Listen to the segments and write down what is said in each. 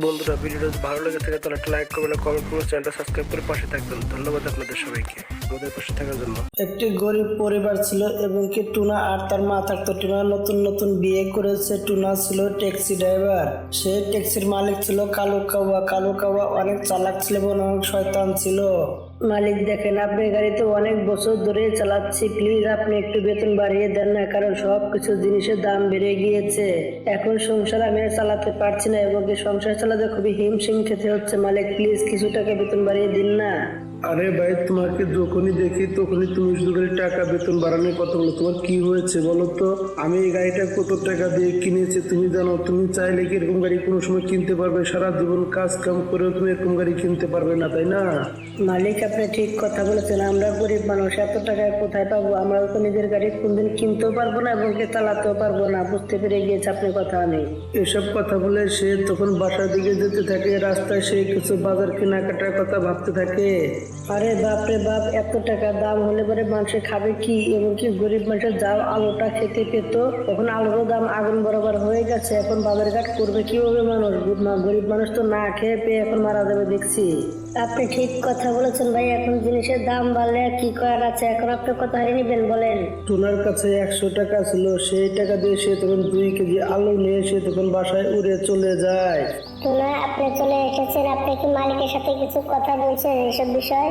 বন্ধুরা, ভিডিওটা ভালো লেগে থাকে, তাহলে একটা লাইক করবেন কমেন্ট করবেন, চ্যানেলটা সাবস্ক্রাইব করে পাশে থাকবেন। ধন্যবাদ আপনাদের সবাইকে। আমাদের পাশে থাকার জন্য। একটি গরিব পরিবার ছিল এবং কি টুনা আর তার মা থাকতো। টুনা নতুন নতুন বিয়ে করেছে। টুনা ছিল ট্যাক্সি ড্রাইভার। সে ট্যাক্সির মালিক ছিল কালো কাওয়া। কালো কাওয়া অনেক চালাক ছিল এবং অনেক শয়তান ছিল। মালিক দেখেন, আপনি গাড়িতে অনেক বছর ধরে চালাচ্ছি, প্লিজ আপনি একটু বেতন বাড়িয়ে দেন না, কারণ সব কিছু জিনিসের দাম বেড়ে গিয়েছে। এখন সংসার আমি চালাতে পারছি না, এবং সংসার চালাতে খুবই হিমশিম খেতে হচ্ছে মালিক, প্লিজ কিছু টাকা বেতন বাড়িয়ে দিন না। আরে ভাই তোমাকে যখনই দেখি তখনই তুমি শুধু টাকা বেতন বাড়ানোর কথা বলো। তোমার কি হয়েছে বলো তো? আমি এই গাড়িটা কত টাকা দিয়ে কিনেছি তুমি জানো তুমি চাইলে কি এরকম গাড়ি কোনো সময় কিনতে পারবে? সারা জীবন কাজ কাম করেও তুমি এরকম গাড়ি কিনতে পারবে না তাই না? মালিক আপনি ঠিক কথা বলেছেন। আমরা গরিব মানুষ এত টাকা কোথায় পাবো? আমরা তো নিজের গাড়ি কোনদিন কিনতেও পারব না এবং চালাতেও পারব না। বুঝতে পেরে গিয়েছে আপনার কথা আমি। এসব কথা বলে সে তখন বাসার দিকে যেতে থাকে রাস্তায় সে কিছু বাজার কেনাকাটার কথা ভাবতে থাকে। আরে বাপ রে বাপ, এত টাকা দাম হলে পরে মানুষে খাবে কি? এবং কি গরিব মানুষের যাও, আলোটা খেতে পেত, তখন আলুরও দাম আগুন বরাবর হয়ে গেছে, এখন বাজার ঘাট করবে কীভাবে মানুষ? মা- গরিব মানুষ তো না খেয়ে পেয়ে এখন মারা যাবে দেখছি। আপনি ঠিক কথা বলেছেন ভাই, এখন জিনিসের দাম বাড়লে কি করার আছে? এখন আপনি কথা হারিয়ে নেবেন, বলেন। টোনার কাছে একশো টাকা ছিল, সেই টাকা দিয়ে সে তখন দুই কেজি আলু নিয়ে সে তখন বাসায় উড়ে চলে যায়। টুনা আপনি চলে এসেছেন আপনি কি মালিকের সাথে কিছু কথা বলছেন এইসব বিষয়?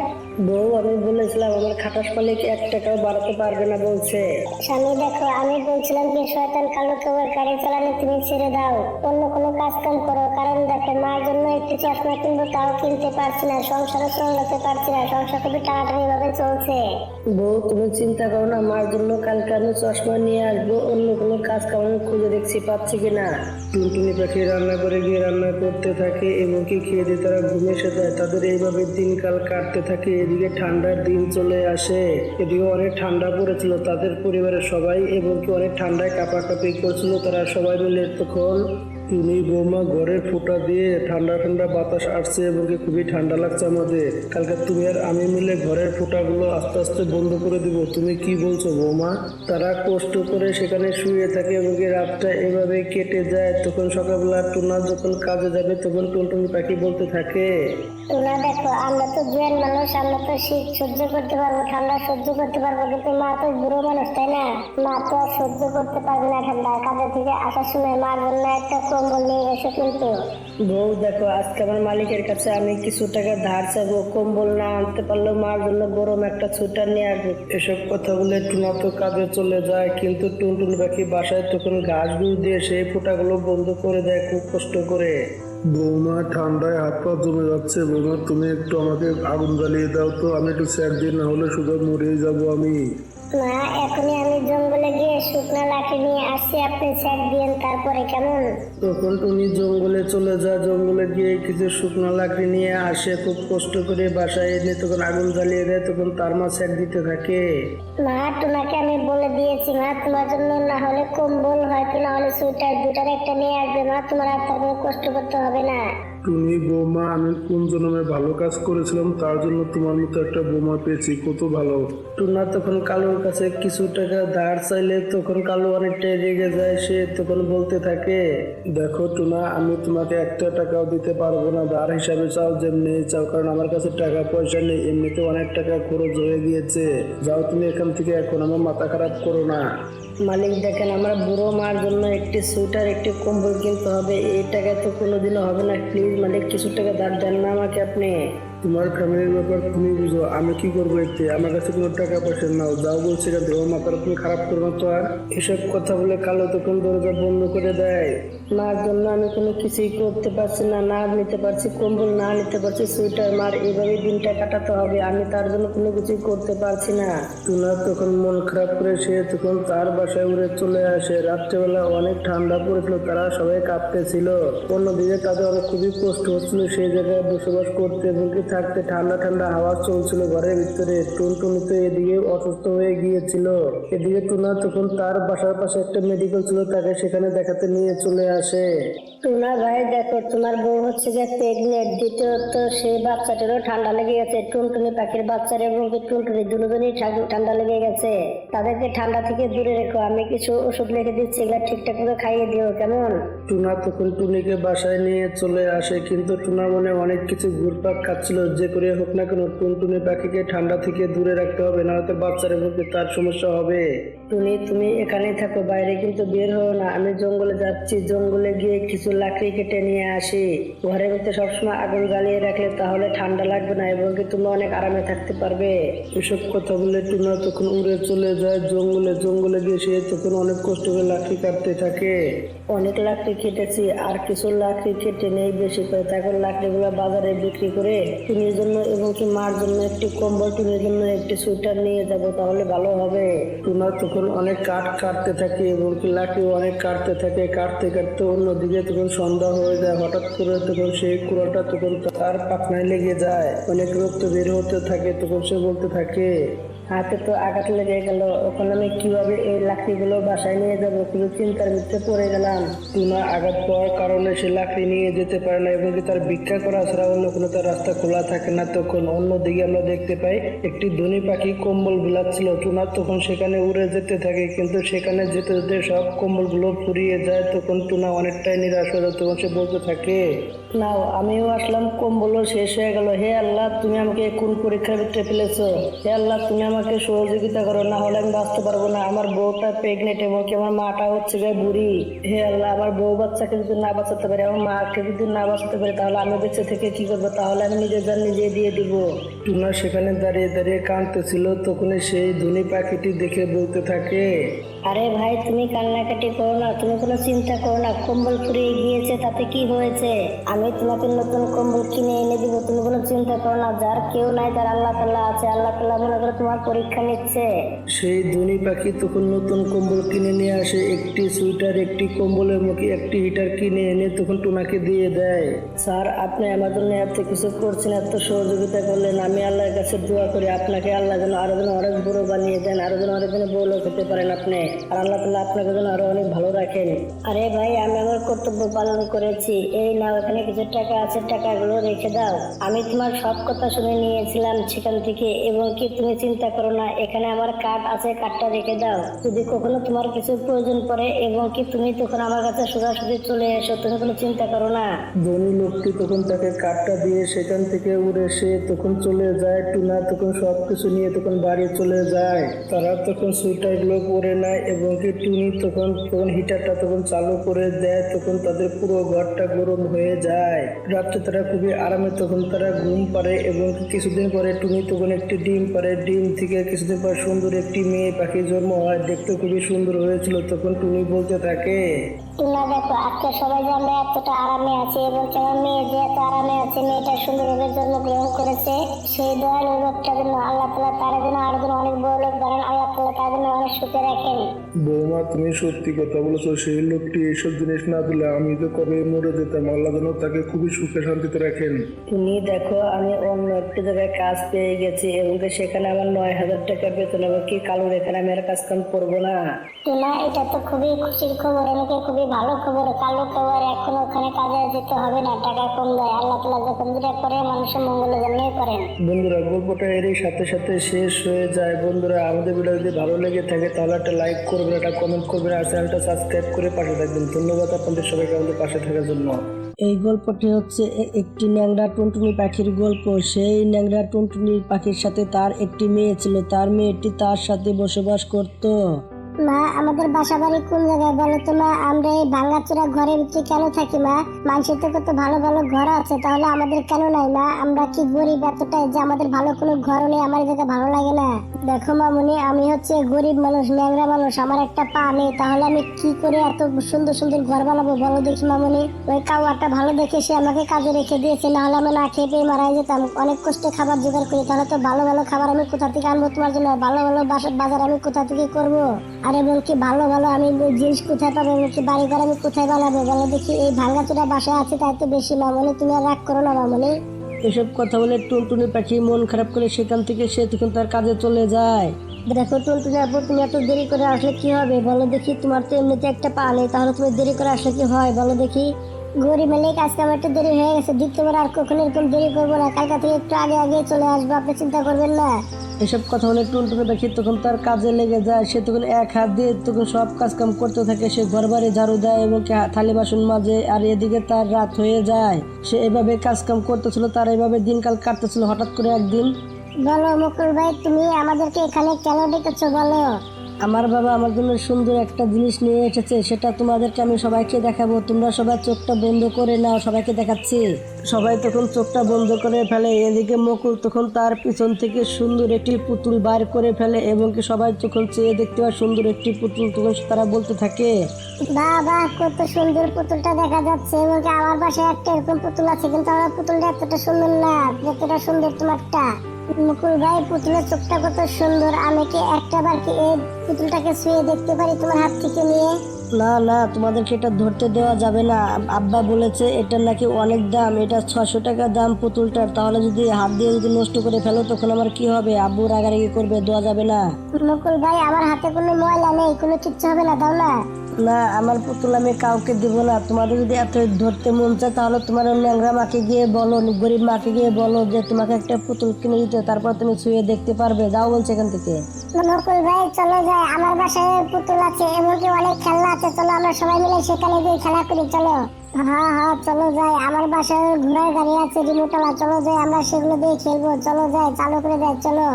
বউ আমি বলেছিলাম আমার খাটাস মালিক এক টাকাও বাড়াতে পারবে না বলছে। স্বামী দেখো আমি বলছিলাম কি শয়তান কালো কেবল গাড়ি চালানো তুমি ছেড়ে দাও। অন্য কোনো কাজ কাম করো কারণ দেখে মার জন্য একটু চশমা কিনবো তাও কিনতে পারছি না সংসারও চালাতে পারছি না সংসার খুবই টানাটানি ভাবে চলছে। বউ তুমি চিন্তা করো না মার জন্য কালকে আমি চশমা নিয়ে আসব অন্য কোনো কাজ কাম আমি খুঁজে দেখছি পাচ্ছি কিনা। টুনটুনি পাখি রান্না করে গিয়ে রান্না করতে থাকে এবং কি খেয়ে দিয়ে তারা ঘুমে এসে যায়, তাদের এইভাবে দিনকাল কাটতে থাকে। এদিকে ঠান্ডার দিন চলে আসে। এদিকে অনেক ঠান্ডা পড়েছিল। তাদের পরিবারের সবাই এবং কি অনেক ঠান্ডায় কাঁপাকাঁপি করছিল। তারা সবাই মিলে তখন টুনি বৌমা ঘরের ফুটা দিয়ে ঠান্ডা ঠান্ডা বাতাস আসছে এবং খুবই ঠান্ডা লাগছে আমাদের। কালকে তুমি আর আমি মিলে ঘরের ফুটাগুলো আস্তে আস্তে বন্ধ করে দিব। তুমি কি বলছো বৌমা? তারা কষ্ট করে সেখানে শুয়ে থাকে এবং রাতটা এভাবে কেটে যায়। তখন সকালবেলা টুনা যখন কাজে যাবে, তখন টুনটুনি পাখি বলতে থাকে, টুনা, দেখো, আমরা তো জুয়ান মানুষ, আমরা তো শীত সহ্য করতে পারব ঠান্ডা সহ্য করতে পারব কিন্তু মা তো বুড়ো মানুষ, তাই না? মা তো সহ্য করতে পারবে না ঠান্ডা কাজে থেকে আসার সময়। মার জন্য একটা কম্বল নিয়ে এসো কিন্তু বউ দেখো আজকে আমার মালিকের কাছে আমি কিছু টাকা ধার চাইব কম্বল না আনতে পারলেও মার জন্য গরম একটা ছুটার নিয়ে আসব। এসব কথা বলে টুনা তো কাজে চলে যায় কিন্তু টুনটুনি পাখি বাসায় তখন ঘাস ঘুষ দিয়ে সেই ফুটাগুলো বন্ধ করে দেয় খুব কষ্ট করে। বৌমা ঠান্ডায় হাত পা জমে যাচ্ছে। বৌমা তুমি একটু আমাকে আগুন জ্বালিয়ে দাও তো আমি একটু স্যার দিয়ে না হলে শুধু মরেই যাব আমি। মা এখনই আমি জঙ্গলে গিয়ে শুকনা লাঠি নিয়ে আসছি আপনি স্যার দিয়েন তারপরে কেমন? তখন টুনি জঙ্গলে চলে যায় জঙ্গলে গিয়ে কিছু শুকনো লাকড়ি নিয়ে আসে খুব কষ্ট করে বাসায় এনে তখন আগুন জ্বালিয়ে দেয় তখন তার মা স্যার দিতে থাকে। মা তোমাকে আমি বলে দিয়েছি মা তোমার জন্য না হলে কম্বল হয়তো না হলে সুইটার দুটার একটা নিয়ে আসবে মা তোমার আর তার কষ্ট করতে হবে না। টুনি বৌমা আমি কোন জন্মে ভালো কাজ করেছিলাম তার জন্য তোমার মতো একটা বোমা পেয়েছি কত ভালো। টুনা তখন কালুর কাছে কিছু টাকা ধার চাইলে তখন কালু অনেকটাই রেগে যায় সে তখন বলতে থাকে দেখো টুনা আমি তোমাকে একটা টাকাও দিতে পারব না ধার হিসাবে চাও যেমনি চাও কারণ আমার কাছে টাকা পয়সা নেই এমনিতে অনেক টাকা খরচ হয়ে গিয়েছে। যাও তুমি এখান থেকে এখন আমার মাথা খারাপ করো না। মালিক, দেখেন আমার বুড়ো মার জন্য একটি সোয়েটার, একটি কম্বল কিনতে হবে। এই টাকা তো কোনোদিনও হবে না। প্লিজ মালিক, কিছু টাকা ধার দেন না আমাকে আপনি। তোমার ফ্যামিলির ব্যাপার তুমি বুঝো আমি কি করব এতে? আমার কাছে কোনো টাকা পয়সা নাও যাও বলছে এখান থেকে। মাথার তুমি খারাপ করো না তো আর? এসব কথা বলে কালো তখন দরজা বন্ধ করে দেয়। মার জন্য আমি কোনো কিছুই করতে পারছি না না নিতে পারছি কম্বল না নিতে পারছি সোয়েটার মার এইভাবে দিনটা কাটাতে হবে আমি তার জন্য কোনো কিছুই করতে পারছি না। টুনা তখন মন খারাপ করে সে তখন তার বাসায় উড়ে চলে আসে। রাত্রেবেলা অনেক ঠান্ডা পড়েছিল তারা সবাই কাঁপতেছিল। অন্যদিকে তাদের অনেক খুবই কষ্ট হচ্ছিল সেই জায়গায় বসবাস করতে এবং থাকতে ঠান্ডা ঠান্ডা হাওয়া চলছিল ঘরের ভিতরে। টুনটুনি তো এদিকে অসুস্থ হয়ে গিয়েছিল। এদিকে টুনা তখন তার বাসার পাশে একটা মেডিকেল ছিল তাকে সেখানে দেখাতে নিয়ে চলে আসে। টুনা ভাই দেখো তোমার বউ হচ্ছে যে প্রেগনেন্ট দ্বিতীয়ত সেই বাচ্চাটারও ঠান্ডা লেগে গেছে। টুনটুনি পাখির বাচ্চার এবং টুনটুনি দুজনই ঠান্ডা লেগে গেছে। তাদেরকে ঠান্ডা থেকে দূরে রেখো আমি কিছু ওষুধ লিখে দিচ্ছি এগুলো ঠিকঠাক করে খাইয়ে দিও কেমন? টুনা তখন টুনিকে বাসায় নিয়ে চলে আসে কিন্তু টুনা মনে অনেক কিছু ঘুরপাক খাচ্ছিল যে করে হোক না কেন, টুনটুনি পাখিকে ঠান্ডা থেকে দূরে রাখতে হবে না হয়তো বাচ্চার মধ্যে তার সমস্যা হবে। টুনি তুমি এখানেই থাকো বাইরে কিন্তু বের হও না। আমি জঙ্গলে যাচ্ছি জঙ্গলে গিয়ে কিছু লাকড়ি কেটে নিয়ে আসি। ঘরের ভিতরে সবসময় আগুন জ্বালিয়ে রাখলে তাহলে ঠান্ডা লাগবে না এবং কি তুমি অনেক আরামে থাকতে পারবে। এসব কথা বলে টুনা তখন উড়ে চলে যায় জঙ্গলে। জঙ্গলে গিয়ে সে তখন অনেক কষ্ট করে লাঠি কাটতে থাকে। অনেক লাকড়ি কেটেছি আর কিছু লাকড়ি কেটে নেই বেশি করে। তারপর লাকড়িগুলো বাজারে বিক্রি করে টুনির জন্য এবং কি মার জন্য একটি কম্বল টুনির জন্য একটি সোয়েটার নিয়ে যাব তাহলে ভালো হবে। টুনা তখন অনেক কাঠ কাটতে থাকে এবং লাঠি লাঠিও অনেক কাটতে থাকে, কাটতে কাটতে অন্যদিকে তখন সন্ধ্যা হয়ে যায়। হঠাৎ করে তখন সেই কুড়াটা তখন তার পাখনায় লেগে যায়। অনেক রক্ত বের হতে থাকে, তখন সে বলতে থাকে হাতে তো আঘাত লেগে গেল। ওখানে আমি কীভাবে এই লাকড়িগুলো বাসায় নিয়ে যাব কিন্তু চিন্তার ভিতরে পড়ে গেলাম। টুনা আঘাত পাওয়ার কারণে সে লাকড়ি নিয়ে যেতে পারে না এবং তার ভিক্ষা করা ছাড়া অন্য কোনো তার রাস্তা খোলা থাকে না। তখন অন্যদিকে আমরা দেখতে পাই একটি ধনী পাখি কম্বল বিলাচ্ছিল। টুনা তখন সেখানে উড়ে যেতে থাকে, কিন্তু সেখানে যেতে যেতে সব কম্বলগুলো ফুরিয়ে যায়। তখন টুনা অনেকটাই নিরাশ হয়ে তখন সে বলতে থাকে নাও, আমিও আসলাম কম কম্বলও শেষ হয়ে গেল। হে আল্লাহ, তুমি আমাকে কোন পরীক্ষার ভিতরে ফেলেছো? হে আল্লাহ, তুমি আমাকে সহযোগিতা করো, না হলে আমি বাঁচতে পারব না। আমার বউটা প্রেগনেন্ট এবং কি আমার মাটা হচ্ছে গিয়ে বুড়ি। হে আল্লাহ, আমার বউ বাচ্চাকে যদি না বাঁচাতে পারে, আমার মাকে যদি না বাঁচাতে পারে, তাহলে আমি বেঁচে থেকে কি করব? তাহলে আমি নিজের জান নিজে দিয়ে দিব। টুনা সেখানে দাঁড়িয়ে দাঁড়িয়ে কাঁদতেছিল, তখনই সেই ধনী পাখিটি দেখে বলতে থাকে আরে ভাই, তুমি কান্নাকাটি করো না, তুমি কোনো চিন্তা করো না, কম্বল ফুরিয়ে গিয়েছে, তাতে কি হয়েছে? আমি তোমাকে নতুন কম্বল কিনে এনে দিব, তুমি কোনো চিন্তা করো না, যার কেউ নাই, তার আল্লাহ তাল্লাহ আছে, আল্লাহ তাল্লাহ মনে করে তোমার পরীক্ষা নিচ্ছে। সেই ধনী পাখি তখন নতুন কম্বল কিনে নিয়ে আসে, একটি সুইটার একটি কম্বলের মুখে, একটি হিটার কিনে এনে তখন টুনাকে দিয়ে দেয়। স্যার, আপনি আমার জন্য এত কিছু করছেন, এত সহযোগিতা করলেন, আমি আল্লাহর কাছে দোয়া করি, আপনাকে আল্লাহ যেন আরও যেন অনেক বড় বানিয়ে দেন, আরও যেন অনেক যেন বড় হতে পারেন আপনি। আর আল্লাহ তাল্লাহ আপনাকে যেন আরও অনেক ভালো রাখেন। আরে ভাই আমি আমার কর্তব্য পালন করেছি। এই নাও এখানে কিছু টাকা আছে টাকাগুলো রেখে দাও। আমি তোমার সব কথা শুনে নিয়েছিলাম সেখান থেকে এবং কি তুমি চিন্তা করো না এখানে আমার কার্ড আছে কার্ডটা রেখে দাও। যদি কখনো তোমার কিছু প্রয়োজন পড়ে এবং কি তুমি তখন আমার কাছে সোজাসুজি চলে এসো তুমি কোনো চিন্তা করো না। ধনী লোকটি তখন তাকে কাঠটা দিয়ে সেখান থেকে উড়ে সে তখন চলে যায় টুনা তখন সব কিছু নিয়ে তখন বাড়ি চলে যায়। তারা তখন সুইটারগুলো পরে নেয় এবং কি টুনি তখন তখন হিটারটা তখন চালু করে দেয়, তখন তাদের পুরো ঘরটা গরম হয়ে যায়। রাত্রে তারা খুবই আরামে তখন তারা ঘুম পারে এবং কিছুদিন পরে টুনি তখন একটি ডিম পারে ডিম থেকে কিছুদিন পর সুন্দর একটি মেয়ে পাখি জন্ম হয়, দেখতে খুবই সুন্দর হয়েছিল। তখন টুনি বলতে থাকে টুনা দেখো, আজকে সবাই যে এতটা আরামে আছি এবং তোমার মেয়ে যে আরামে আছে, মেয়েটা সুন্দরভাবে জন্মগ্রহণ করেছে, সেই দয়ালু লোকটা জন্য আল্লাহ তালা তার জন্য আরও অনেক বড় লোক বানান। আল্লাহ তালা তার জন্য অনেক সুখে রাখেন। বৌমা তুমি সত্যি কথা বলেছ। সেই লোকটি এইসব জিনিস না দিলে আমি তো কবে মরে যেতাম। আল্লাহ যেন তাকে খুবই সুখে শান্তিতে রাখেন। তুমি দেখো আমি অন্য একটি জায়গায় কাজ পেয়ে গেছি এবং সেখানে আমার নয় হাজার টাকা বেতন হবে কি কালো এখানে আমি আর কাজ কাম করব না? এটা তো খুবই খুশির খবর আমাকে খুবই ভালো খবর। কালো খবর এখন ওখানে কাজে যেতে হবে না টাকা কম দেয়। আল্লাহ তালা যখন যেটা করে মানুষের মঙ্গলের জন্যই করেন। বন্ধুরা গল্পটা এরই সাথে সাথে শেষ হয়ে যায়। বন্ধুরা আমাদের ভিডিও যদি ভালো লেগে থাকে তাহলে একটা লাইক করবেন, এটা কমেন্ট করবেন আর চ্যানেলটা সাবস্ক্রাইব করে পাশে থাকবেন। ধন্যবাদ আপনাদের সবাইকে আমাদের পাশে থাকার জন্য। এই গল্পটি হচ্ছে একটি ন্যাংরা টুনটুনি পাখির গল্প। সেই ন্যাংরা টুনটুনি পাখির সাথে তার একটি মেয়ে ছিল। তার মেয়েটি তার সাথে বসবাস করত। মা, আমাদের বাসা বাড়ি কোন জায়গায় বলো তো মা? আমরা এই ভাঙাচোরা ঘরের ভিতরে কেন থাকি মা? মানুষের তো কত ভালো ভালো ঘর আছে, তাহলে আমাদের কেন নাই মা? আমরা কি গরিব এতটাই যে আমাদের ভালো কোনো ঘর নেই আমার যেটা ভালো লাগে না? দেখো মামুনি, আমি হচ্ছে গরিব মানুষ, ন্যাংরা মানুষ, আমার একটা পা নেই, তাহলে আমি কি করে এত সুন্দর সুন্দর ঘর বানাবো বলো দেখি মামুনি? ওই কাউয়াটা ভালো দেখে সে আমাকে কাজে রেখে দিয়েছে না হলে আমি না খেয়ে পেয়ে মারা যেতাম। অনেক কষ্টে খাবার জোগাড় করি, তাহলে তো ভালো ভালো খাবার আমি কোথা থেকে আনব তোমার জন্য? ভালো ভালো বাসা- বাজার আমি কোথা থেকে করব? আর কি ভালো ভালো আমি জিনিস কোথায় পাবো? কি বাড়ি ঘর আমি কোথায় বানাবো? বলো দেখি এই ভাঙ্গাচোরা বাসায় আছে তাই তো বেশি মামনি তুমি আর রাগ করো না মামনি। এসব কথা বলে টুনটুনি পাখি মন খারাপ করে সেখান থেকে সে তখন তার কাজে চলে যায়। দেখো টুনটুনি আপু তুমি এত দেরি করে আসলে কি হবে? বলো দেখি তোমার তো এমনিতে একটা পা নেই তাহলে তুমি দেরি করে আসলে কি হয়? বলো দেখি গরিব মালিক আজকে আমার একটু দেরি হয়ে গেছে দ্বিতীয়বার আর কখনো এরকম দেরি করব না কালকা থেকে একটু আগে আগে চলে আসব আপনি চিন্তা করবেন না। এসব কথা হলে টুনটুনি দেখি তখন তার কাজে লেগে যায়। সে তখন এক হাত দিয়ে তখন সব কাজকাম করতে থাকে। সে ঘর বাড়ি ঝাড়ু দেয় এবং থালি বাসন মাঝে আর এদিকে তার রাত হয়ে যায়। সে এভাবে কাজকাম করতেছিল, তার এভাবে দিনকাল কাটতেছিল। হঠাৎ করে একদিন বলো মুকুল ভাই, তুমি আমাদেরকে এখানে কেন ডেকেছো? বলো। আমার বাবা আমার জন্য সুন্দর একটা জিনিস নিয়ে এসেছে, সেটা তোমাদেরকে আমি সবাইকে দেখাবো। তোমরা সবাই চোখটা বন্ধ করে নাও, সবাইকে দেখাচ্ছি। সবাই তখন চোখটা বন্ধ করে ফেলে, এদিকে মকুল তখন তার পিছন থেকে সুন্দর একটি পুতুল বার করে ফেলে এবং কি সবাই তখন চেয়ে দেখতে পায় সুন্দর একটি পুতুল, তখন তারা বলতে থাকে বাহ কত সুন্দর পুতুলটা দেখা যাচ্ছে, এবং আমার বাসায় একটা এরকম পুতুল আছে, কিন্তু আমার পুতুলটা এতটা সুন্দর না যতটা সুন্দর তোমারটা। মুকুল ভাই পুতুলের চোখটা কত সুন্দর। আমি কি একটা বার কি এই পুতুলটাকে শুয়ে দেখতে পারি তোমার হাত থেকে নিয়ে? না না তোমাদেরকে এটা ধরতে দেওয়া যাবে না। আব্বা বলেছে এটা নাকি অনেক দাম এটা ছশো টাকা দাম পুতুলটার। তাহলে যদি হাত দিয়ে যদি নষ্ট করে ফেলো তখন আমার কি হবে? আব্বু রাগারাগি করবে দেওয়া যাবে না। মুকুল ভাই আমার হাতে কোনো ময়লা নেই কোনো কিচ্ছু হবে না দাও না। না, আমার পুতুল আমি কাউকে দিব না। তোমাদের যদি এত ধরতে মন চায়, তাহলে তোমার ন্যাংরা মাকে গিয়ে বলো, গরিব মাকে গিয়ে বলো যে তোমাকে একটা পুতুল কিনে দিতে, তারপর তুমি ছুঁয়ে দেখতে পারবে। যাও বলছে এখান থেকে। মুকুল ভাই, চলো যাই। আমার বাসায় পুতুল আছে, এমনকি অনেক খেলনা আছে। চলো, আমরা সবাই মিলে সেখানে গিয়ে খেলা করি, চলো। হ্যাঁ হ্যাঁ চলো যাই। আমার বাসায় ঘোড়ার গাড়ি আছে রিমোটওয়ালা চলো যাই, আমরা সেগুলো দিয়ে খেলব। চলো যাই, চালু করে যাই চলো।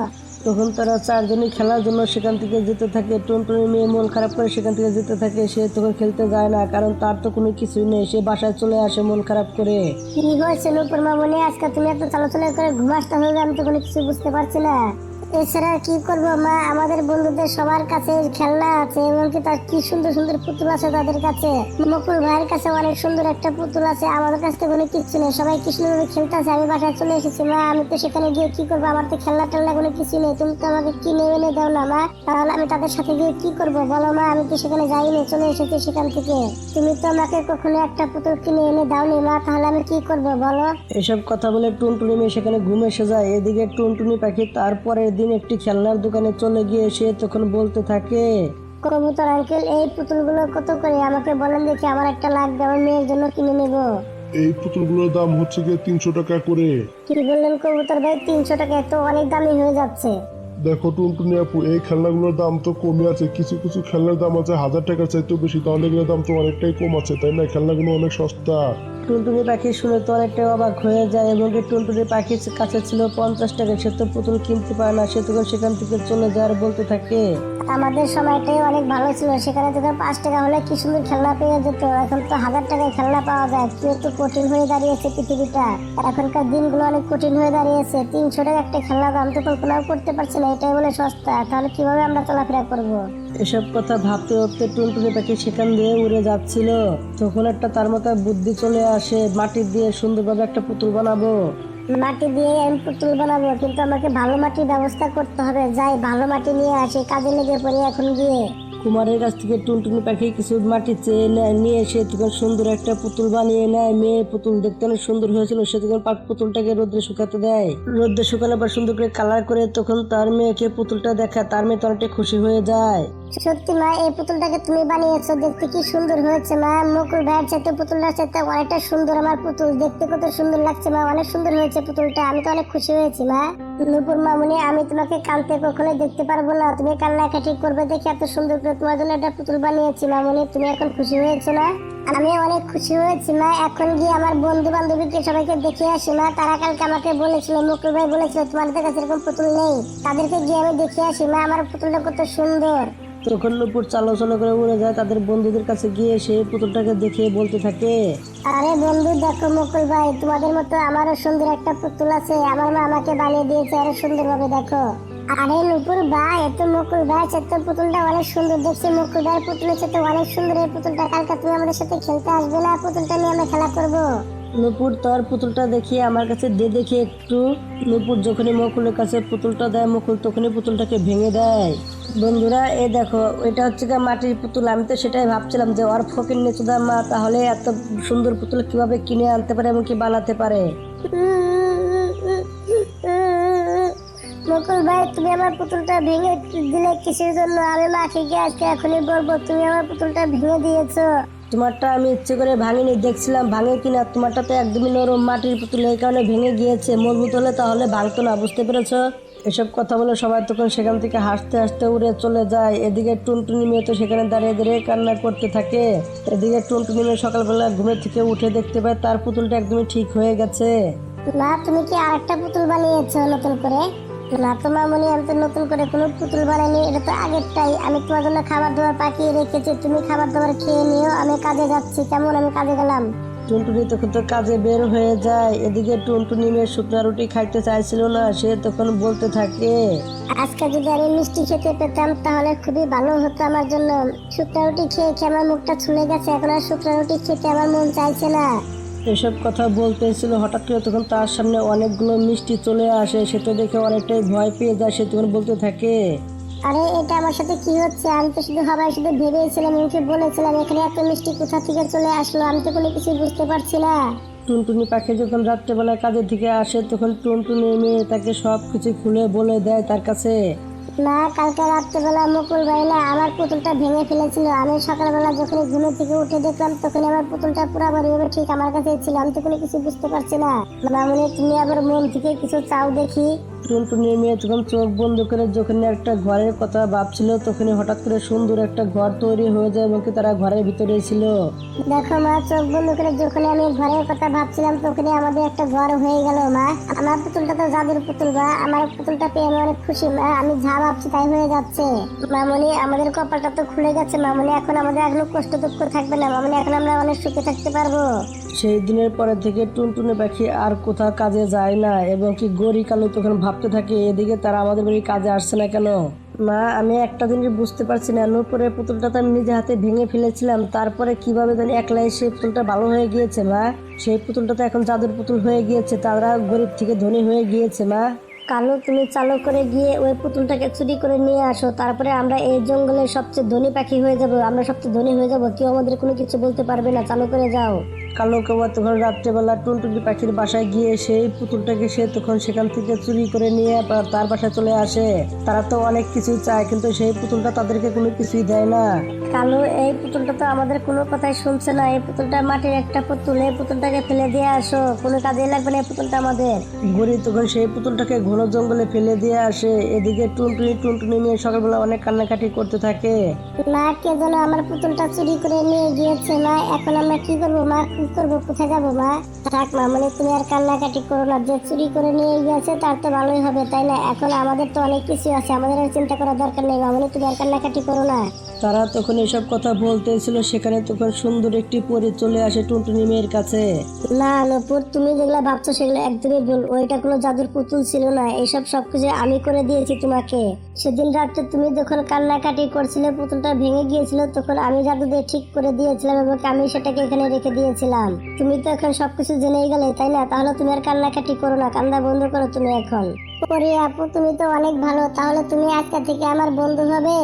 তখন তারা চারজনই খেলার জন্য সেখান থেকে যেতে থাকে। টুনটুনি মেয়ে মন খারাপ করে সেখান থেকে যেতে থাকে। সে তখন খেলতে যায় না, কারণ তার তো কোনো কিছুই নেই। সে বাসায় চলে আসে মন খারাপ করে। কি হয়েছে মা মামনি আজকে তুমি এত চলাচলা করে ঘুমাসতে হবে, আমি তো কোনো কিছু বুঝতে পারছি না। এছাড়া কি করব? মা আমাদের বন্ধুদের সবার কাছে খেলনা আছে, এমনকি তার কি সুন্দর সুন্দর পুতুল আছে তাদের কাছে। মুকুল ভাইয়ের কাছে অনেক সুন্দর একটা পুতুল আছে, আমাদের কাছে তো কোনো কিচ্ছু নেই, সবাই কি সুন্দরভাবে খেলতেছে আমি বাসায় চলে এসেছি, মা, আমি তো সেখানে গিয়ে কি করব? আমার তো খেলনা টেলনা কোনো কিছু নেই, তুমি তো আমাকে কিনে এনে দাও না, মা? তাহলে আমি তাদের সাথে গিয়ে কি করব? বলো, মা, আমি তো সেখানে যাইনি, চলে এসেছি সেখান থেকে। তুমি তো আমাকে কখনো একটা পুতুল কিনে এনে দাওনি, মা, তাহলে আমি কি করব? বলো। এসব কথা বলে টুনটুনি মেয়ে সেখানে ঘুম এসে যায়, এদিকে টুনটুনি পাখি তারপরের দিন একটি খেলনার দোকানে চলে গিয়ে সে তখন বলতে থাকে কবুতর আঙ্কেল এই পুতুলগুলো কত করে? আমাকে বলেন দেখি আমার একটা লাগবে আমার মেয়ের জন্য কিনে নেব। এই পুতুলগুলোর দাম হচ্ছে গিয়ে তিনশো টাকা করে। কি বললেন কবুতর ভাই? তিনশো টাকা তো অনেক দামি হয়ে যাচ্ছে। দেখো টুনটুনি আপু এই খেলনাগুলোর দাম তো কমে আছে। কিছু কিছু খেলনার দাম আছে হাজার টাকার চাইতেও বেশি তাহলে এগুলোর দাম তো অনেকটাই কম আছে তাই না? খেলনাগুলো অনেক সস্তা। টুনটুনি পাখি শুনে তো অনেকটা অবাক হয়ে যায়, এবং টুনটুনি পাখির কাছে ছিল পঞ্চাশ টাকা। সে তো পুতুল কিনতে পারে না, সে তখন সেখান থেকে চলে যায় আর বলতে থাকে। আমাদের সময়টাই অনেক ভালো ছিল, সেখানে তোদের পাঁচ টাকা হলে কি সুন্দর খেলনা পেয়ে যেত, এখন তো হাজার টাকায় খেলনা পাওয়া যায়, কি একটু কঠিন হয়ে দাঁড়িয়েছে পৃথিবীটা। এখনকার দিনগুলো অনেক কঠিন হয়ে দাঁড়িয়েছে, তিনশো টাকা একটা খেলনা দাম তো কল্পনাও করতে পারছি না, এটাই বলে সস্তা, তাহলে কীভাবে আমরা চলাফেরা করব? এসব কথা ভাবতে ভাবতে টুনটুনি পাখি সেখান দিয়ে উড়ে যাচ্ছিল। তখন একটা তার মাথায় বুদ্ধি চলে আসে, মাটি দিয়ে সুন্দরভাবে একটা পুতুল বানাবো। মাটি দিয়ে আমি পুতুল বানাবো, কিন্তু আমাকে ভালো মাটির ব্যবস্থা করতে হবে। যাই, ভালো মাটি নিয়ে আসে, কাজে লেগে পড়ি এখন গিয়ে। কুমারের কাছ থেকে টুনটুনি পাখি কিছু মাটি চেয়ে নেয়, নিয়ে সে তখন সুন্দর একটা পুতুল বানিয়ে নেয়। মেয়ে পুতুল দেখতে অনেক সুন্দর হয়েছিল, সে তখন পাক পুতুলটাকে রোদ্রে শুকাতে দেয়। রোদ্রে শুকানোর পর সুন্দর করে কালার করে তখন তার মেয়েকে পুতুলটা দেখা তার মেয়ে তো অনেকটা খুশি হয়ে যায়। সত্যি মা, এই পুতুলটাকে তুমি বানিয়েছো, দেখতে কি সুন্দর হয়েছে মা। মুকুল ভাইয়ের চাইতে পুতুলটার চাইতে অনেকটা সুন্দর আমার পুতুল, দেখতে কত সুন্দর লাগছে মা, অনেক সুন্দর হয়েছে পুতুলটা, আমি তো অনেক খুশি হয়েছি মা। নুপুর মামুনি, আমি তোমাকে কানতে কখনো দেখতে পারব না, তুমি কান্নাকাটি করবে দেখে এত সুন্দর করে তোমার জন্য একটা পুতুল বানিয়েছি মামুনি। তুমি এখন খুশি হয়েছো না? আমি অনেক খুশি হয়েছি মা। এখন গিয়ে আমার বন্ধু বান্ধবীকে সবাইকে দেখে আসি মা। তারা কালকে আমাকে বলেছিল মুকুল ভাই বলেছিল তোমাদের কাছে এরকম পুতুল নেই। তাদেরকে গিয়ে আমি দেখে আসি মা। আমার পুতুলটা কত সুন্দর। তখন নুপুর চালো চালো করে উড়ে যায় তাদের বন্ধুদের কাছে গিয়ে সে পুতুলটাকে দেখে বলতে থাকে আরে বন্ধু দেখো মুকুল ভাই তোমাদের মতো আমারও সুন্দর একটা পুতুল আছে। আমার মা আমাকে বানিয়ে দিয়েছে আরও সুন্দর ভাবে দেখো। আরে নুপুর ভাই এত মুকুল ভাই চেত্ত পুতুলটা অনেক সুন্দর দেখছি। মুকুল ভাই পুতুলের চেত্ত অনেক সুন্দর এই পুতুলটা। কালকে তুমি আমাদের সাথে খেলতে আসবে না? পুতুলটা নিয়ে আমরা খেলা করব। নুপুর তার পুতুলটা দেখিয়ে আমার কাছে দে দেখি একটু। নুপুর যখনই মকুলের কাছে পুতুলটা দেয় মুকুল তখনই পুতুলটাকে ভেঙে দেয়। বন্ধুরা এ দেখো এটা হচ্ছে গিয়ে মাটির পুতুল। আমি তো সেটাই ভাবছিলাম যে ওর ফকির নেচুদা মা তাহলে এত সুন্দর পুতুল কীভাবে কিনে আনতে পারে এবং কি বানাতে পারে? মুকুল ভাই তুমি আমার পুতুলটা ভেঙে দিলে কিসের জন্য? আমি মাকে আজকে এখনই বলব তুমি আমার পুতুলটা ভেঙে দিয়েছ। তোমারটা আমি ইচ্ছে করে ভাঙিনি দেখছিলাম ভাঙে কিনা। তোমারটা তো একদমই নরম মাটির পুতুল এই কারণে ভেঙে গিয়েছে। মজবুত হলে তাহলে ভাঙতো না বুঝতে পেরেছ? এসব কথা বলে সবাই তখন সেখান থেকে হাসতে হাসতে উড়ে চলে যায়। এদিকে টুনটুনি মেয়ে তো সেখানে দাঁড়িয়ে দাঁড়িয়ে কান্না করতে থাকে। এদিকে টুনটুনি মেয়ে সকালবেলা ঘুমের থেকে উঠে দেখতে পায় তার পুতুলটা একদমই ঠিক হয়ে গেছে। মা তুমি কি আরেকটা পুতুল বানিয়েছো নতুন করে? না তো মামনি আমি তো নতুন করে কোনো পুতুল বানাইনি এটা তো আগেরটাই। আমি তোমার জন্য খাবার দাবার পাকিয়ে রেখেছি তুমি খাবার দাবার খেয়ে নিও আমি কাজে যাচ্ছি। কেমন আমি কাজে গেলাম? টুনটুনি তখন তো কাজে বের হয়ে যায়। এদিকে টুনটুনি মেয়ে শুকনা রুটি খাইতে চাইছিল না সে তখন বলতে থাকে আজকে যদি আমি মিষ্টি খেতে পেতাম তাহলে খুবই ভালো হতো আমার জন্য। শুকনো রুটি খেয়ে খেয়ে আমার মুখটা ছুলে গেছে এখন আর শুকনো রুটি খেতে আমার মন চাইছে না। এসব কথা বলতেছিল হঠাৎ করে তখন তার সামনে অনেকগুলো মিষ্টি চলে আসে। সেটা দেখে অনেকটাই ভয় পেয়ে যায়। সে তখন বলতে থাকে আরে এটা আমার সাথে কি হচ্ছে? আমি তো শুধু সবাই শুধু ভেবেছিলাম মুখে বলেছিলাম এখানে এত মিষ্টি কোথা থেকে চলে আসলো? আমি তো কোনো কিছু বুঝতে পারছি না। টুনটুনি পাখি যখন রাত্রেবেলা কাজের থেকে আসে তখন টুনটুনি মেয়ে তাকে সব কিছু খুলে বলে দেয় তার কাছে। না কালকে রাত্রেবেলা মুকুল ভাই না আমার পুতুলটা ভেঙে ফেলেছিল। আমি সকালবেলা যখন ঘুমে থেকে উঠে দেখলাম তখন আমার পুতুলটা পুরাপুরি ভাবে ঠিক আমার কাছে ছিল। আমি তো কোনো কিছু বুঝতে পারছি না। মামনি তুমি আবার মন থেকে কিছু চাও দেখি? টুনটুনি মেয়ে তখন চোখ বন্ধ করে যখন একটা ঘরের কথা ভাবছিল তখনই হঠাৎ করে সুন্দর একটা ঘর তৈরি হয়ে যায় এবং তারা ঘরের ভিতরে ছিল। দেখো মা চোখ বন্ধ করে যখন আমি ঘরের কথা ভাবছিলাম তখনই আমাদের একটা ঘর হয়ে গেল মা। আমার পুতুলটা তো জাদুর পুতুল মা আমার পুতুলটা পেয়ে আমি অনেক খুশি মা। আমি যা ভাবছি, তাই হয়ে যাচ্ছে। মামনি, আমাদের কপালটা তো খুলে গেছে, মামনি। এখন আমাদের এখনও কষ্ট দুঃখ থাকবে না। মামনি, এখন আমরা অনেক সুখে থাকতে পারব। সেই দিনের পরে থেকে টুনটুনি পাখি আর কোথাও কাজে যায় না, এবং কি গড়ি কালো তখন ভাবতে থাকে, এদিকে তারা আমাদের বাড়ি কাজে আসছে না কেন? মা, আমি একটা জিনিস বুঝতে পারছি না। নূপুরের পুতুলটা তো আমি নিজে হাতে ভেঙে ফেলেছিলাম, তারপরে কীভাবে জানি একলাই সেই পুতুলটা ভালো হয়ে গিয়েছে, মা। সেই পুতুলটা তো এখন জাদুর পুতুল হয়ে গিয়েছে, তারা গরিব থেকে ধনী হয়ে গিয়েছে, মা। কালু তুমি চালু করে গিয়ে ওই পুতুলটাকে চুরি করে নিয়ে আসো, তারপরে আমরা এই জঙ্গলের সবচেয়ে ধনী পাখি হয়ে যাব, আমরা সবচেয়ে ধনী হয়ে যাব, কেউ আমাদের কোনো কিছু বলতে পারবে না, চালু করে যাও। কালো কাবা তখন রাত্রেবেলা টুনটুনি পাখির বাসায় গিয়ে সেই পুতুলটাকে সে তখন সেখান থেকে চুরি করে নিয়ে আবার তার বাসায় চলে আসে। তারা তো অনেক কিছু চায় কিন্তু সেই পুতুলটা তাদেরকে কোনো কিছুই দেয় না। কালো এই পুতুলটা তো আমাদের কোনো কথাই শুনছে না। এই পুতুলটা মাটির একটা পুতুল এই পুতুলটাকে ফেলে দিয়ে আসো। কোনো কাজে লাগবে না এই পুতুলটা আমাদের। গড়ি তখন সেই পুতুলটাকে ঘন জঙ্গলে ফেলে দিয়ে আসে। এদিকে টুনটুনি টুনটুনি নিয়ে সকালবেলা অনেক কান্নাকাটি করতে থাকে। মা কে যেন আমার পুতুলটা চুরি করে নিয়ে গিয়েছে। মা এখন আমরা কি করব? মা করব, কোথায় যাব, মা? থাক মা মানে তুমি আর কান্নাকাটি করো না, যে চুরি করে নিয়ে গিয়েছে, তার তো ভালোই হবে, তাই না? এখন আমাদের তো অনেক কিছু আছে আমাদের চিন্তা করার দরকার নেই, মা মানে তুমি আর কান্নাকাটি করো না। তারা তখন এসব কথা বলতেছিল, সেখানে তখন সুন্দর একটি পরি চলে আসে টুনটুনি মেয়ের কাছে। না, নপুর, তুমি যেগুলো ভাবছ সেগুলো একদমই ভুল। ওইটা কোনো জাদুর পুতুল ছিল না। এসব সবকিছু আমি করে দিয়েছি তোমাকে। সেদিন রাত্রে তুমি যখন কান্নাকাটি করছিলে, পুতুলটা ভেঙে গিয়েছিল, তখন আমি জাদু দিয়ে ঠিক করে দিয়েছিলাম এবং আমি সেটাকে এখানে রেখে দিয়েছিলাম। তুমি তো এখন সবকিছু জেনেই গেলে, তাই না? তাহলে তুমি আর কান্নাকাটি করো না, কান্দা বন্ধ করো তুমি এখন। পরি আপু, তুমি তো অনেক ভালো। তাহলে তুমি আজকে থেকে আমার বন্ধু হবে?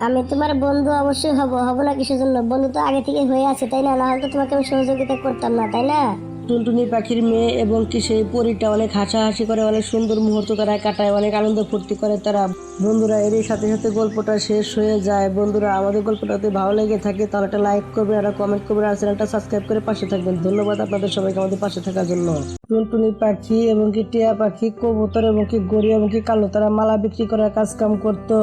আমি তোমার বন্ধু অবশ্যই হব হব না কিসের জন্য বন্ধু তো আগে থেকে হয়ে আছে, তাই না? না হলে তো তোমাকে আমি সহযোগিতা করতাম না, তাই না? টুনটুনি পাখির মেয়ে এবং কি সেই পরিটা অনেক হাসাহাসি করে, অনেক সুন্দর মুহূর্ত তারা কাটায়, অনেক আনন্দ ফুর্তি করে তারা। বন্ধুরা, এরই সাথে সাথে গল্পটা শেষ হয়ে যায়। বন্ধুরা, আমাদের গল্পটা ভালো লেগে থাকে, তাহলে একটা লাইক করবেন একটা কমেন্ট করবেন আর চ্যানেলটা সাবস্ক্রাইব করে পাশে থাকবেন। ধন্যবাদ আপনাদের সবাইকে আমাদের পাশে থাকার জন্য। টুনটুনি পাখি এবং কি টিয়া পাখি, কবুতর এবং কি গড়ি এবং কি কালো, তারা মালা বিক্রি করার কাজ কাম করতো।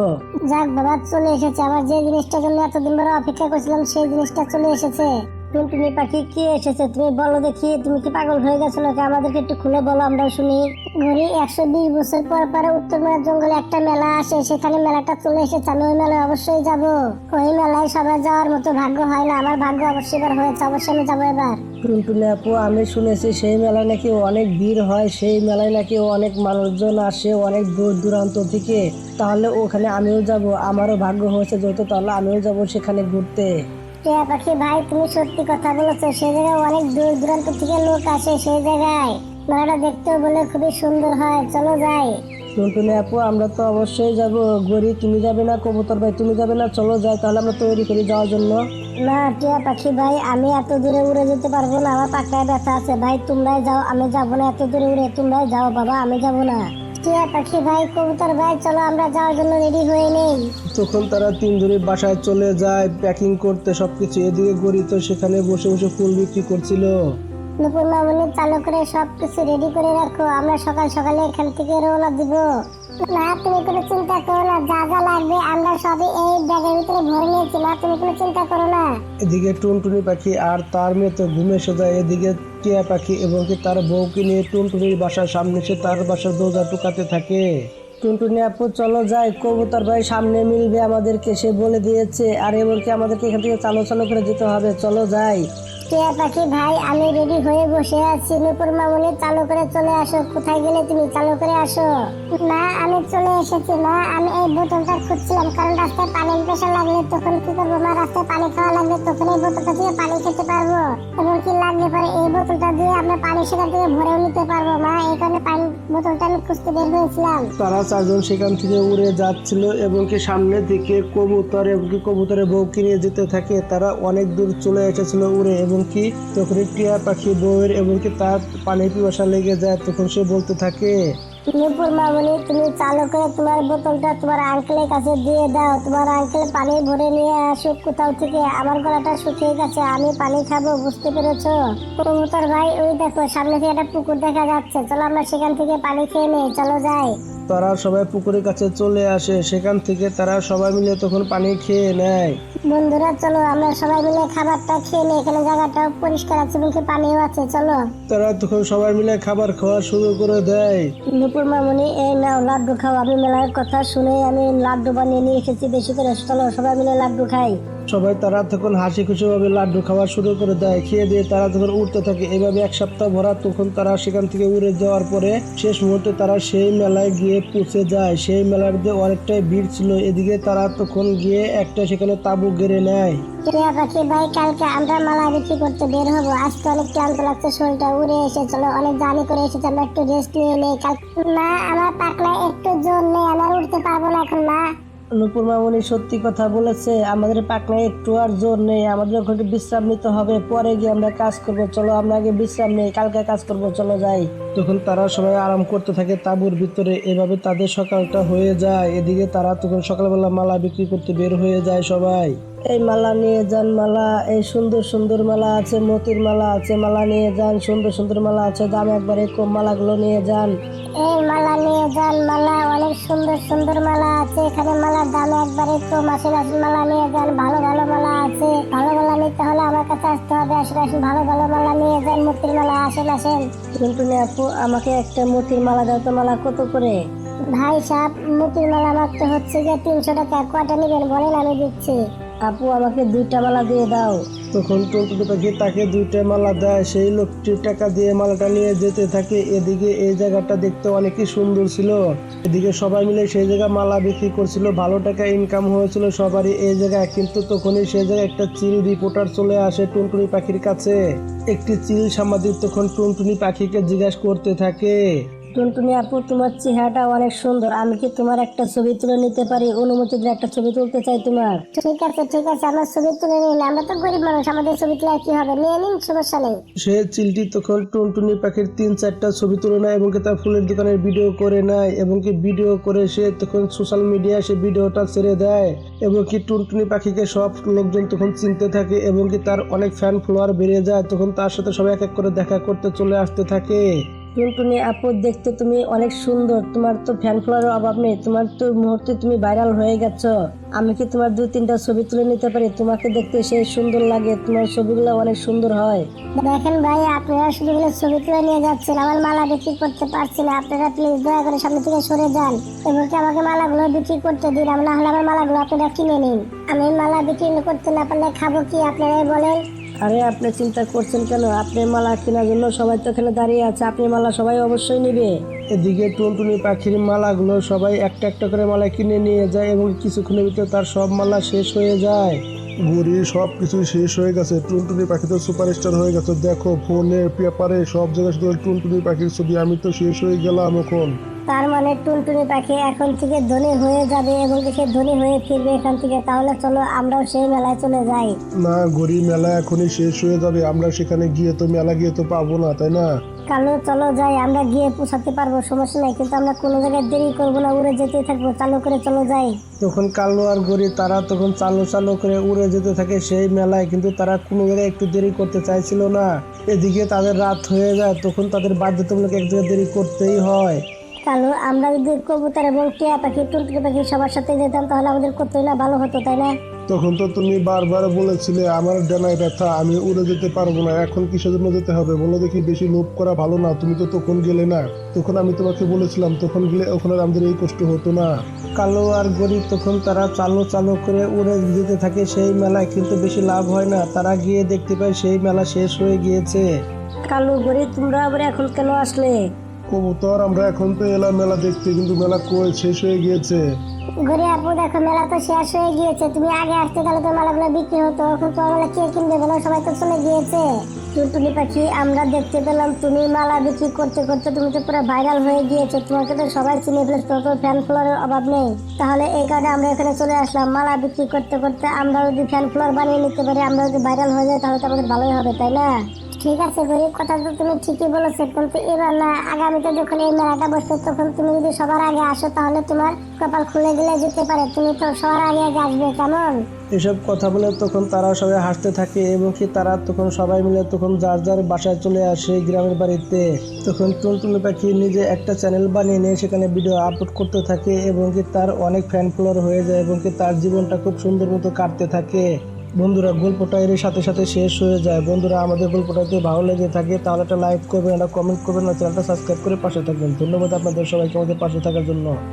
যাক বাবা, চলে এসেছে। আমার যে জিনিসটার জন্য এতদিন ধরে অপেক্ষা করছিলাম, সেই জিনিসটা চলে এসেছে। টুনটুনি পাখি এসেছে? তুমি বলো দেখি, তুমি কি পাগল হয়ে গেছো নাকি? আমাদেরকে একটু খুলে বলো, আমরা শুনি। ঘড়ি একশো বিশ বছর পর পরে জঙ্গলে একটা মেলা আসে, সেখানে মেলাটা চলে এসেছে। আমি ওই মেলায় অবশ্যই যাব। ওই মেলায় সবাই যাওয়ার মতো ভাগ্য হয় না, আমার ভাগ্য অবশ্যই এবার হয়েছে, অবশ্যই আমি যাব এবার। টুনটুনি আপু, আমি শুনেছি সেই মেলায় নাকি অনেক ভিড় হয়, সেই মেলায় নাকি অনেক মানুষজন আসে, অনেক দূর দূরান্ত থেকে। তাহলে ওখানে আমিও যাব, আমারও ভাগ্য হয়েছে যেহেতু তাহলে আমিও যাব সেখানে ঘুরতে। টিয়া পাখি ভাই তুমি সত্যি কথা বলেছ। সেই জায়গায় অনেক দূর দূরান্ত থেকে লোক আসে সেই জায়গায়। মেলাটা দেখতেও বলে খুবই সুন্দর হয়। চলো যাই। টুনটুনি আপু আমরা তো অবশ্যই যাব। গড়ি তুমি যাবে না? কবুতর ভাই তুমি যাবে না? চলো যাই তাহলে আমরা তৈরি করি যাওয়ার জন্য। না টিয়া পাখি ভাই আমি এত দূরে উড়ে যেতে পারব না। আমার পাকায় ব্যথা আছে। ভাই তোমরাই যাও আমি যাব না। এত দূরে উড়ে তোমরাই যাও বাবা আমি যাব না। টিয়া পাখি ভাই কবুতর ভাই চলো আমরা যাওয়ার জন্য রেডি হয়ে নেই। তখন তারা তিনজনই বাসায় চলে যায় প্যাকিং করতে সবকিছু এদিকে গড়ি তো সেখানে বসে বসে ফুল বিক্রি করছিল। নুপুর মামনি চালু করে সবকিছু রেডি করে রাখো আমরা সকাল সকালে এখান থেকে রওনা দিব। তুমি কোনো চিন্তা করো না, যা যা লাগবে আমরা সবই এই ব্যাগের ভিতরে ভরে নিয়েছি। তুমি কোনো চিন্তা করো না। এদিকে টুনটুনি পাখি আর তার মেয়ে তো ঘুমে যায় এদিকে টিয়া পাখি এবং কি তার বউকে নিয়ে টুনটুনির বাসার সামনে এসে তার বাসার দরজা টুকাতে থাকে। টুনটুনি আপু, চলো যাই, কবুতর ভাই সামনে মিলবে আমাদেরকে, সে বলে দিয়েছে। আর এমনকি আমাদেরকে এখান থেকে চালো চালো করে যেতে হবে। চলো যাই। টিয়া পাখি, ভাই, আমি রেডি হয়ে বসে আছি। নুপুর চালু করে চলে আসো। কোথায় গেলে তুমি? চালু করে আসো। না আমি চলে এসেছি না আমি এই বোতলটা খুঁজছিলাম, কারণ রাস্তায় পানির লাগলে তখন কি করব? মা, রাস্তায় পানি খাওয়া লাগবে তখন এই বোতলটা পানি খেতে পারব। এবং কি লাগলে পরে এই বোতলটা দিয়ে আমরা পানি সেখান থেকে ভরেও নিতে পারব। মা এই কারণে পানি বোতলটা আমি খুঁজতে বের হয়েছিলাম। তারা চারজন সেখান থেকে উড়ে যাচ্ছিল এবং কি সামনের দিকে কবুতর এবং কি কবুতরের বউকে নিয়ে যেতে থাকে। তারা অনেক দূর চলে এসেছিল উড়ে এবং কি তখন টিয়া পাখি বউয়ের এবং কি তার পানি পিপাসা লেগে যায়, তখন সে বলতে থাকে নুপুর মামনি তুমি চালু করে তোমার বোতলটা তোমার আঙ্কেলের কাছে দিয়ে দাও। তোমার আঙ্কেল পানি ভরে নিয়ে আসুক কোথাও থেকে। আমার গলাটা শুকিয়ে গেছে আমি পানি খাব বুঝতে পেরেছ? কবুতর ভাই ওই দেখো সামনে থেকে একটা পুকুর দেখা যাচ্ছে। চলো আমরা সেখান থেকে পানি খেয়ে নেই চলো যাই। তারা সবাই পুকুরের কাছে চলে আসে। সেখান থেকে তারা সবাই মিলে তখন পানি খেয়ে নেয়। বন্ধুরা চলো আমরা সবাই মিলে খাবারটা খেয়ে নিই। এখানে জায়গাটাও পরিষ্কার আছে মুখে পানিও আছে চলো। তারা তখন সবাই মিলে খাবার খাওয়া শুরু করে দেয়। মামনি এই নাও, লাড্ডু খাও। আমি মেলার কথা শুনে আমি লাড্ডু বানিয়ে নিয়ে এসেছি বেশি করে। চলো, সবাই মিলে লাড্ডু খাই। সবাই তারা তখন হাসি খুশি ভাবে লাড্ডু খাওয়া শুরু করে দেয়। খেয়ে দিয়ে তারা তখন উঠতে থাকে, এভাবে এক সপ্তাহ ভরা তখন তারা সেখান থেকে উড়ে যাওয়ার পরে শেষ মুহূর্তে তারা সেই মেলায় গিয়ে পৌঁছে যায়। সেই মেলার যে অনেকটাই ভিড় ছিল, এদিকে তারা তখন গিয়ে একটা সেখানে তাবু গেড়ে নেয়। টিয়া পাখি ভাই কালকে আমরা মালা বিক্রি করতে বের হব। আজকে অনেক ক্লান্ত লাগছে শরীরটা উড়ে এসে চলো অনেক জানি করে এসেছি আমরা একটু রেস্ট নিয়ে নেই কাল না আমার পাকলায় একটু জোর নেই আমার উঠতে পারব না এখন না অনুপুর মামনি সত্যি কথা বলেছে আমাদের পাকনায় একটু আর জোর নেই আমাদের ওখানে একটু বিশ্রাম নিতে হবে পরে গিয়ে আমরা কাজ করব। চলো আমরা আগে বিশ্রাম নেই কালকে কাজ করব চলো যাই। তখন তারা সবাই আরাম করতে থাকে তাঁবুর ভিতরে এভাবে তাদের সকালটা হয়ে যায়। এদিকে তারা তখন সকালবেলা মালা বিক্রি করতে বের হয়ে যায় সবাই। এই মালা নিয়ে যান মালা এই সুন্দর সুন্দর মালা আছে মতির মালা আছে মালা নিয়ে যান সুন্দর সুন্দর মালা আছে দাম একবারে কম মালাগুলো নিয়ে যান। এই মালা নিয়ে যান মালা অনেক সুন্দর সুন্দর মালা আছে এখানে মালার দাম একবারে কম আসেন মালা নিয়ে যান ভালো ভালো মালা আছে। ভালো মালা নিতে হলে আমার কাছে আসতে হবে আসেন আসেন ভালো ভালো মালা নিয়ে যান মূর্তির মালা আসেন আসেন। টুনটুনি আপু আমাকে একটা মতির মালা দাও তো মালা কত করে? ভাই সাহেব মূর্তির মালা মারতে হচ্ছে যে তিনশো টাকা কয়টা নেবেন বলেন আমি দিচ্ছি। আপু, আমাকে দুইটা মালা দিয়ে দাও। তখন টুনটুনি পাখি তাকে দুইটা মালা দেয়। সেই লোকটি টাকা দিয়ে মালাটা নিয়ে যেতে থাকে। এদিকে এই জায়গাটা দেখতে অনেকই সুন্দর ছিল। এদিকে সবাই মিলে সেই জায়গায় মালা বিক্রি করছিল। ভালো টাকা ইনকাম হয়েছিল সবারই এই জায়গায়। কিন্তু তখনই সেই জায়গায় একটা চিল রিপোর্টার চলে আসে টুনটুনি পাখির কাছে। একটি চিল সাংবাদিক তখন টুনটুনি পাখিকে জিজ্ঞাসা করতে থাকে। টুনটুনি আপু তোমার চেহারাটা অনেক সুন্দর। আমি কি তোমার একটা ছবি তুলে নিতে পারি? অনুমতি দিয়ে একটা ছবি তুলতে চাই তোমার। ঠিক আছে ঠিক আছে আমার ছবি তুলে নিন আমরা তো গরিব মানুষ আমাদের ছবি তুলে কি হবে? নিয়ে নিন সমস্যা নেই। সে চিলটি তখন টুনটুনি পাখির তিন চারটা ছবি তুলে নেয় এবং তার ফুলের দোকানের ভিডিও করে নেয় এবং কি ভিডিও করে সে তখন সোশ্যাল মিডিয়ায় সে ভিডিওটা ছেড়ে দেয় এবং কি টুনটুনি পাখিকে সব লোকজন তখন চিনতে থাকে এবং কি তার অনেক ফ্যান ফলোয়ার বেড়ে যায়। তখন তার সাথে সবাই এক এক করে দেখা করতে চলে আসতে থাকে। টুনটুনি আপু, দেখতে তুমি অনেক সুন্দর। তোমার তো ফ্যান ফলোয়ারের অভাব নেই। তোমার তো মুহূর্তে তুমি ভাইরাল হয়ে গেছো। আমি কি তোমার দু তিনটা ছবি তুলে নিতে পারি? তোমাকে দেখতে সেই সুন্দর লাগে। তোমার ছবিগুলো অনেক সুন্দর হয়। দেখেন ভাই, আপনারা শুধু বলে ছবি তুলে নিয়ে যাচ্ছেন। আমার মালা বিক্রি করতে পারছি না। আপনারা প্লিজ দয়া করে সামনে থেকে সরে যান। এবং আমাকে মালাগুলো বিক্রি করতে দিন? না হলে আমার মালাগুলো আপনারা কিনে নিন। আমি মালা বিক্রি করতে না পারলে খাব কি? আপনারাই বলেন। আরে আপনি চিন্তা করছেন কেন? আপনি মালা কেনার জন্য সবাই তো এখানে দাঁড়িয়ে আছে। আপনি মালা সবাই অবশ্যই নেবে। এদিকে টুনটুনি পাখির মালাগুলো সবাই একটা একটা করে মালা কিনে নিয়ে যায় এবং কিছুক্ষণের ভিতরে তার সব মালা শেষ হয়ে যায়। ঘুরি সব কিছু শেষ হয়ে গেছে। টুনটুনি পাখি তো সুপারস্টার হয়ে গেছে। দেখো ফোনে পেপারে সব জায়গায় শুধু টুনটুনি পাখির ছবি। আমি তো শেষ হয়ে গেলাম এখন। তার মানে টুনটুনি পাখি এখন থেকে ধনী হয়ে যাবে এবং সে ধনী হয়ে ফিরবে এখান থেকে। তাহলে চলো আমরাও সেই মেলায় চলে যাই। না গড়ি মেলা এখনই শেষ হয়ে যাবে। আমরা সেখানে গিয়ে তো মেলা গিয়ে তো পাবো না তাই না? কালো চলো যাই আমরা গিয়ে পৌঁছাতে পারব সমস্যা নাই। কিন্তু আমরা কোনো জায়গায় দেরি করব না উড়ে যেতে থাকব। চালু করে চলো যাই। তখন কালো আর গরি তারা তখন চালু চালু করে উড়ে যেতে থাকে সেই মেলায়। কিন্তু তারা কোনো জায়গায় একটু দেরি করতে চাইছিল না। এদিকে তাদের রাত হয়ে যায় তখন তাদের বাধ্যতামূলক এক জায়গায় দেরি করতেই হয়। কালো আমরা যদি কবুতর এবং টিয়া পাখি টুনটুনি পাখি সবার সাথে যেতাম তাহলে আমাদের করতেই না ভালো হতো তাই না? তখন তো তুমি বারবার বলেছিলে আমার ডানায় ব্যথা আমি উড়ে যেতে পারব না এখন কিসের জন্য যেতে হবে? বলো দেখি বেশি লোভ করা ভালো না তুমি তো তখন গেলে না। তখন আমি তোমাকে বলেছিলাম তখন গেলে ওখানে আমাদের এই কষ্ট হতো না। কালো আর গরিব তখন তারা চালু চালু করে উড়ে যেতে থাকে সেই মেলায় কিন্তু বেশি লাভ হয় না। তারা গিয়ে দেখতে পায় সেই মেলা শেষ হয়ে গিয়েছে। কালো গরিব তোমরা আবার এখন কেন আসলে? কবুতর, আমরা এখন তো এলাম মেলা দেখতে কিন্তু মেলা কই শেষ হয়ে গিয়েছে? ঘুরে আপু দেখো, মেলা তো শেষ হয়ে গিয়েছে। তুমি আগে আসতে গেলে তো মেলাগুলো বিক্রি হতো, এখন তো কে কিনবে বলো? সবাই তো চলে গিয়েছে। টুনটুনি পাখি, আমরা দেখতে পেলাম তুমি মালা বিক্রি করতে করতে তুমি তো পুরো ভাইরাল হয়ে গিয়েছো। তোমাকে তো সবাই চিনে ফেলেছে তো ফ্যান ফলোয়ারের অভাব নেই। তাহলে এই কারণে আমরা এখানে চলে আসলাম। মালা বিক্রি করতে করতে আমরা যদি ফ্যান ফলোয়ার বানিয়ে নিতে পারি আমরা যদি ভাইরাল হয়ে যাই, তাহলে তো আমাদের ভালোই হবে, তাই না? ঠিক আছে, গরিব কথা তো তুমি ঠিকই বলেছ, কিন্তু এবার না, আগামীতে যখন এই মেলাটা বসবে, তখন তুমি যদি সবার আগে আসো, তাহলে তোমার কপাল খুলে গেলে যেতে পারে। তুমি তো সবার আগে আগে আসবে, কেমন? এসব কথা বলে তখন তারা সবাই হাসতে থাকে, এবং কি তারা তখন সবাই মিলে তখন যার যার বাসায় চলে আসে গ্রামের বাড়িতে। তখন টুনটুনি পাখি নিজে একটা চ্যানেল বানিয়ে নিয়ে সেখানে ভিডিও আপলোড করতে থাকে, এবং কি তার অনেক ফ্যান ফলোয়ার হয়ে যায়, এবং কি তার জীবনটা খুব সুন্দর মতো কাটতে থাকে। বন্ধুরা, গল্পটা এর সাথে সাথে শেষ হয়ে যায়। বন্ধুরা, আমাদের গল্পটা যদি ভালো লেগে থাকে, তাহলে একটা লাইক করবেন, একটা কমেন্ট করবেন, আর চ্যানেলটা সাবস্ক্রাইব করে পাশে থাকবেন। ধন্যবাদ আপনাদের সবাইকে আমাদের পাশে থাকার জন্য।